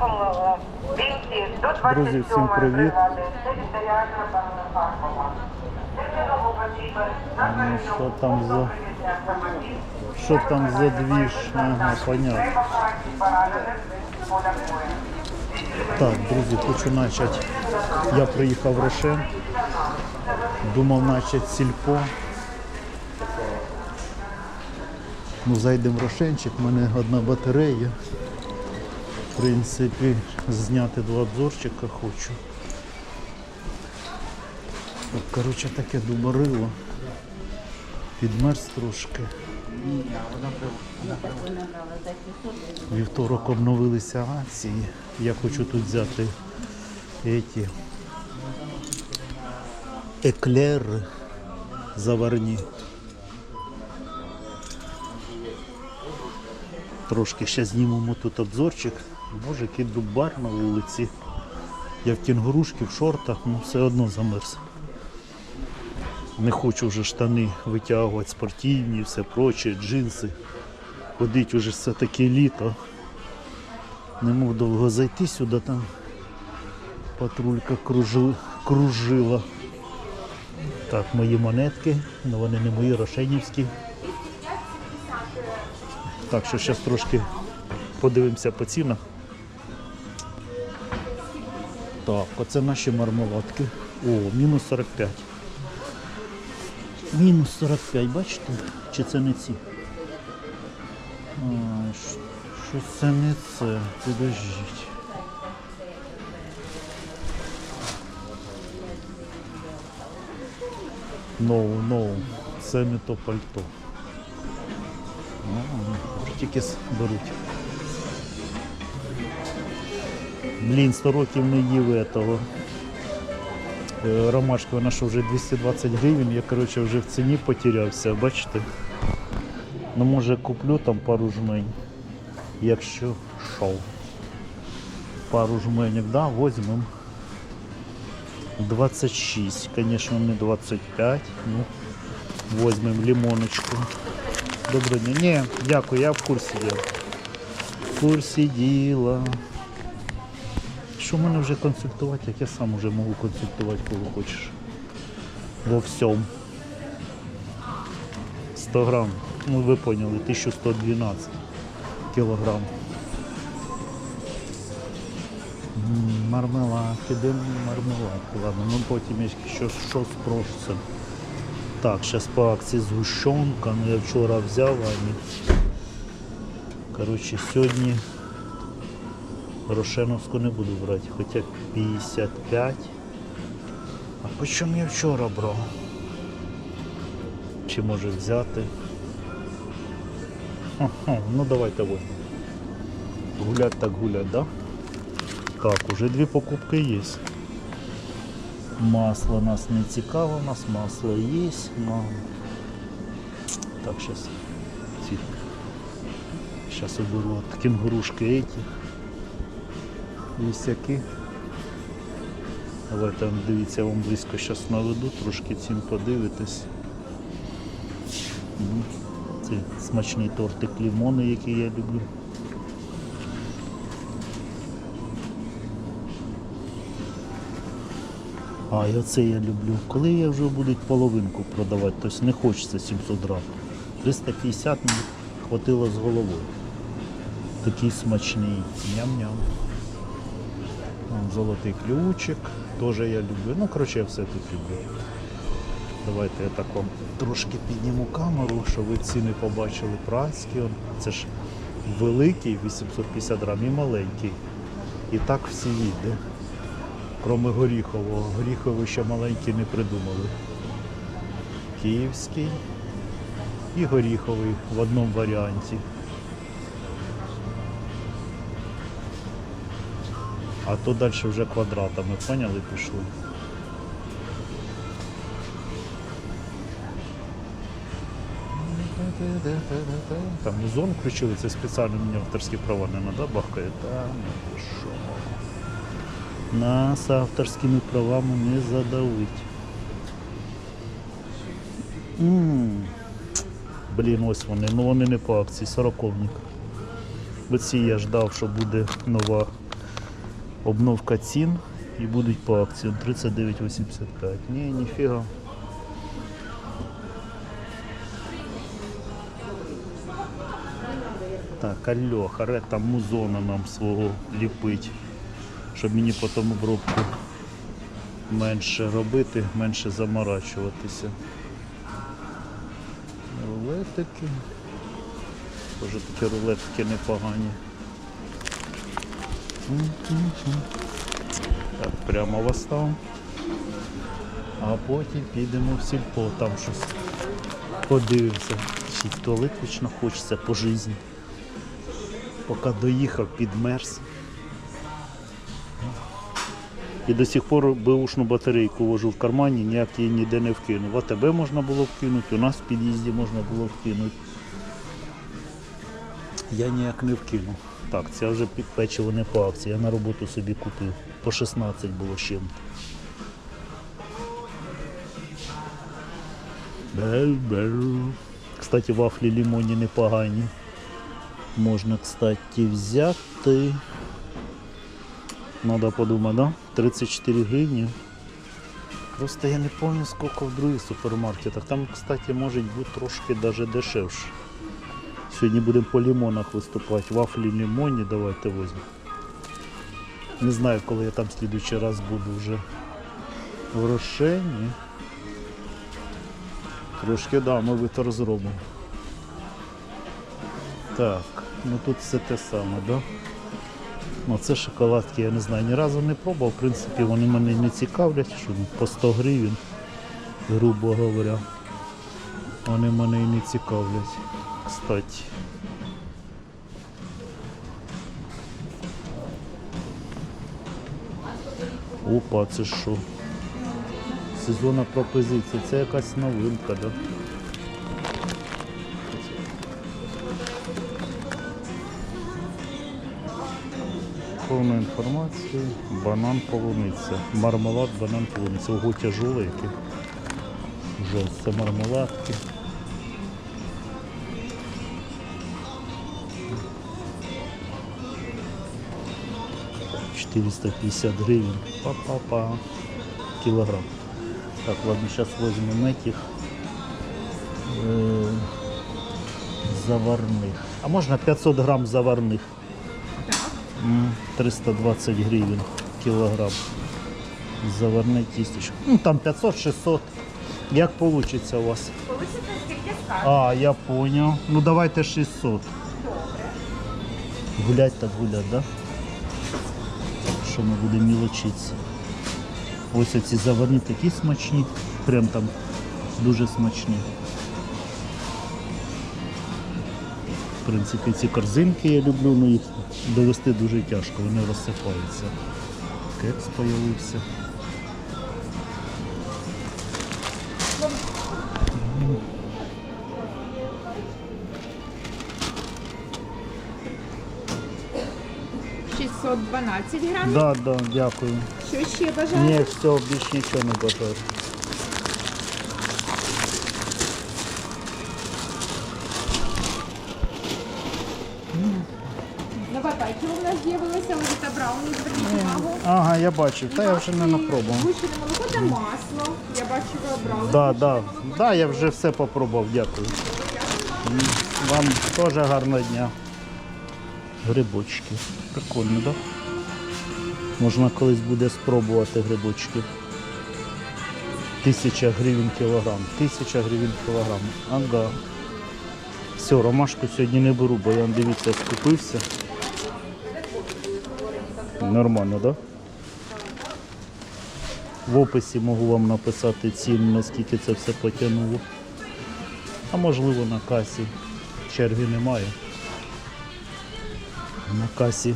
Бійці до Друзі, всім привіт. бригади територіальна оборона Харкова. Терміново потрібен Ну, що там за що там за двіж? Ага, понятно. евакуації поранених з поля бою. Так, друзі, хочу почати. Я приїхав в Рошен. Думав почати сільпо. Ну, зайдемо в Рошенчик, в мене одна батарея. Принципі, зняти два обзорчика хочу. Так, коротше, таке дубарило. Підмерз трошки. Вівторок обновилися акції. Я хочу тут взяти эти еклери заварні. Трошки ще знімемо тут обзорчик. Може який дубар на вулиці. Я в кінгурушки, в шортах, ну все одно замерз. Не хочу вже штани витягувати спортивні, все проче, джинси. Ходить уже все таки літо. Не мог довго зайти сюди, там патрулька кружи- кружила. Так, мої монетки, але вони не мої, рошенівські. Так що зараз трошки подивимося по цінах. Так, оце наші мармеладки. О, мінус 45. Мінус 45, бачите? Чи це не ці? А, щ- Щось це не це. Підождіть. Ноу, ноу. Це не то пальто. А, тільки беруть. Блін, 100 років не їв этого. Е, Ромашки, вона що вже 220 гривень, я коротше вже в ціні потерявся, бачите? Ну може куплю там пару жмень, якщо шов. Пару жменів, да, візьмемо. 26, звісно, не 25, ну, візьмемо лимоночку. Доброго дня. Ні, дякую, я в курсі діла. В курсі діла. Що мене вже консультувати, як я сам вже можу консультувати, кого хочеш. Во всьому. 100 грам. Ну ви поняли, 1112 кілограм. М, Мармеладки, де мармеладки? Ладно, ну потім є щось, щось спроситься. Так, зараз по акції згущенка, ну я вчора взяв, а ні. Коротше, сьогодні Рошеновську не буду брати, хоча 55. А по чому я вчора брав? Чи може взяти? Ага, ну давайте возьмемо. Гулять так гулять, да? Так, уже дві покупки є. Масло нас не цікаво, у нас масло є. Но... Так, зараз. Зараз уберу от кенгурушки эти. Вісяки. Давайте дивіться, я вам близько зараз наведу, трошки цим подивитись. Це смачний тортик лимони, який я люблю. А, і оце я люблю. Коли я вже будуть половинку продавати, тобто не хочеться 700 грам. 350 мені хватило з головою. Такий смачний. Ням-ням. Золотий ключик. Теж я люблю. Ну, коротше, я все тут люблю. Давайте я так вам трошки підніму камеру, щоб ви ціни побачили пранські. Он. Це ж великий 850 грам і маленький. І так всі їде. Кроме горіхового. Горіховий ще маленький не придумали. Київський і горіховий в одному варіанті. А то далі вже квадратами, поняли, пішли. Там музон включили, це спеціально мені авторські права не треба, бахкає. Та ну що. Нас авторськими правами не задавить. М, Блін, ось вони, ну вони не по акції, сороковник. Оці я ждав, що буде нова Обновка цін і будуть по акціям 39,85. Ні, ніфіга. Так, алло, харе музона нам свого ліпить, щоб мені потім обробку менше робити, менше заморачуватися. Рулетики. Тоже такі рулетики непогані. Так, прямо восстав. А потім підемо в сільпо, там щось подивимося. Чи в туалет вічно хочеться по житті. Поки доїхав, підмерз. І до сих пор беушну батарейку вожу в кармані, ніяк її ніде не вкинув. В АТБ можна було вкинути, у нас в під'їзді можна було вкинути. Я ніяк не вкинув. Так, це вже печиво не по акції, я на роботу собі купив. По 16 було чим. Кстати, вафлі лимонні непогані. Можна, кстати, взяти. Надо подумати, да? 34 гривні. Просто я не пам'ятаю, скільки в других супермаркетах. Там, кстати, може бути трошки даже дешевше. Сьогодні будемо по лимонах виступати. Вафлі лимонні давайте візьмемо. Не знаю, коли я там в слідуючий раз буду вже в Рошені. Трошки да, ми витор зробимо. Так, ну тут все те саме, да? Ну це шоколадки, я не знаю, ні разу не пробував. В принципі, вони мене не цікавлять, що по 100 гривень, грубо говоря. Вони мене і не цікавлять. Кстати. Опа, це що? Сезонна пропозиція. Це якась новинка, да? Повна інформація. Банан полуниця. Мармелад, банан полуниця. Ого, тяжелий який. Жесть, це мармеладки. Четыреста пятьдесят гривен. Па-па-па. Килограмм. Так, ладно, сейчас возьмем этих э, заварных. А можно 500 грамм заварных? М, 320 гривен килограмм. Заварне тістечко. Ну там 500-600. Як получится у вас? Получиться скільки скажете. А, я понял. Ну давайте 600. Гулять так гулять, да? Що ми будемо мілочитися? Ось оці заварні такі смачні. Прям там дуже смачні. В принципі, ці корзинки я люблю, але їх довести дуже тяжко, вони розсипаються. Кекс з'явився. — 612 грамів. Да, да, дякую. Що ще бажаєте? Ні, все, більш нічого не бажаю. На бататі у нас Левіта Брауні, зверніть увагу. Ага, я бачив, та я вже не напробував. Гущене молоко та масло. Я бачу, ви обрали. Да, да, да, я вже все попробував, дякую. М, Вам теж гарного дня. Грибочки. Прикольно, так? Да? Можна колись буде спробувати грибочки. Тисяча гривень кілограм. Тисяча гривень кілограм. Ага. Все, ромашку сьогодні не беру, бо я дивіться, скупився. Нормально, так? Да? В описі можу вам написати ціну, наскільки це все потягнуло. А можливо на касі. Черги немає. На касі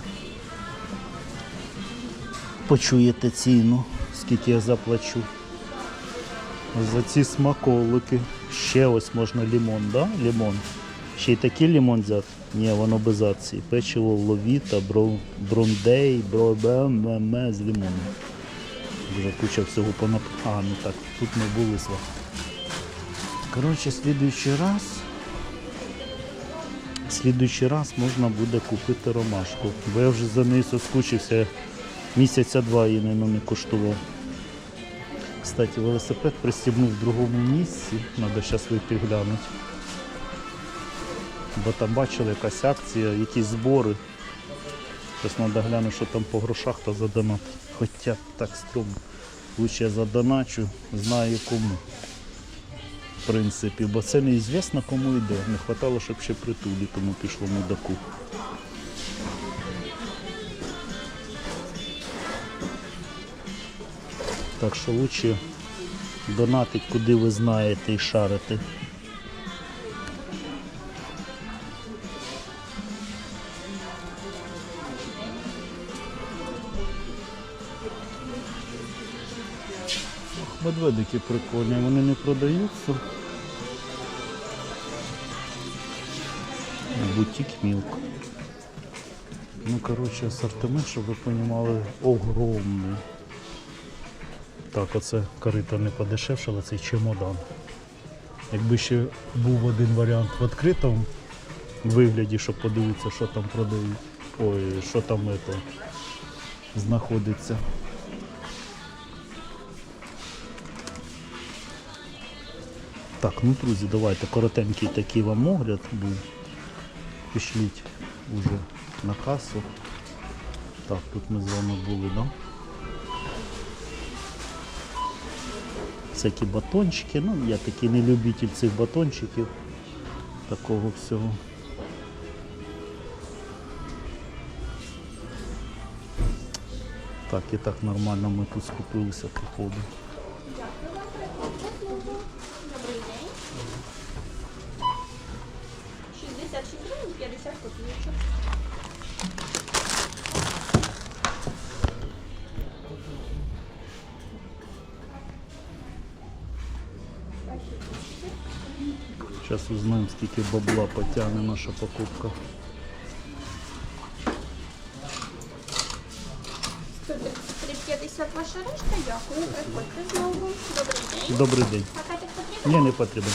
почуєте ціну, скільки я заплачу. За ці смаколики. Ще ось можна лимон, да? Лимон. Ще й такий лимон взяти? Ні, воно без акції. Печиво ловіта, брон- брондей, бробеме з лимоном. Вже куча всього понап... А, ну так, тут не були слова. Коротше, слідуючий раз. Слідуючий раз можна буде купити ромашку. Бо я вже за нею соскучився. Місяця два її не, не коштував. Кстати, велосипед пристібнув в другому місці. Треба зараз вийти глянути. Бо там бачили якась акція, якісь збори. Зараз треба глянути, що там по грошах та за донат. Хоча так стрьомно. Лучше я задоначу, знаю кому. В принципі, бо це неізвісно кому йде. Не вистачало, щоб ще притулі, тому пішло мудаку. Так що лучше донатить, куди ви знаєте і шарите. Медведики прикольні, вони не продаються. Бутік мілк. Ну, коротше, асортимент, щоб ви розуміли, огромний. Так, оце корита не подешевшала, цей чемодан. Якби ще був один варіант в відкритому вигляді, щоб подивитися, що там продають. Ой, що там это, знаходиться. Так, ну друзі, давайте коротенький такий вам огляд був. Пішліть уже на касу. Так, тут ми з вами були, да? Всякі батончики. Ну, я такий не любитель цих батончиків. Такого всього. Так, і так нормально ми тут скупилися походу. Зараз узнаємо, скільки бабла потягне наша покупка. 133,50 ваша решта, дякую. Приходьте знову. Добрий день. Добрий день. Пакетик потрібен? Ні, не потрібен.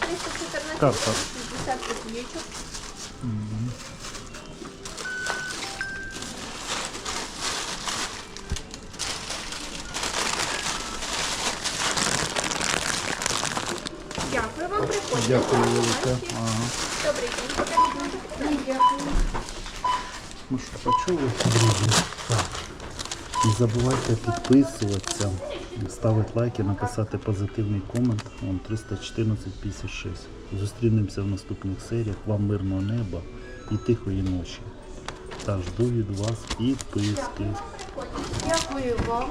314 Карта. 60 копійочок. Дякую велике. Ага. Добрий день. Дякую. Ну що, почули, друзі? Так. Не забувайте підписуватися, ставити лайки, написати позитивний комент. Вон 314.56. Зустрінемося в наступних серіях. Вам мирного неба і тихої ночі. Та жду від вас підписки. Дякую вам.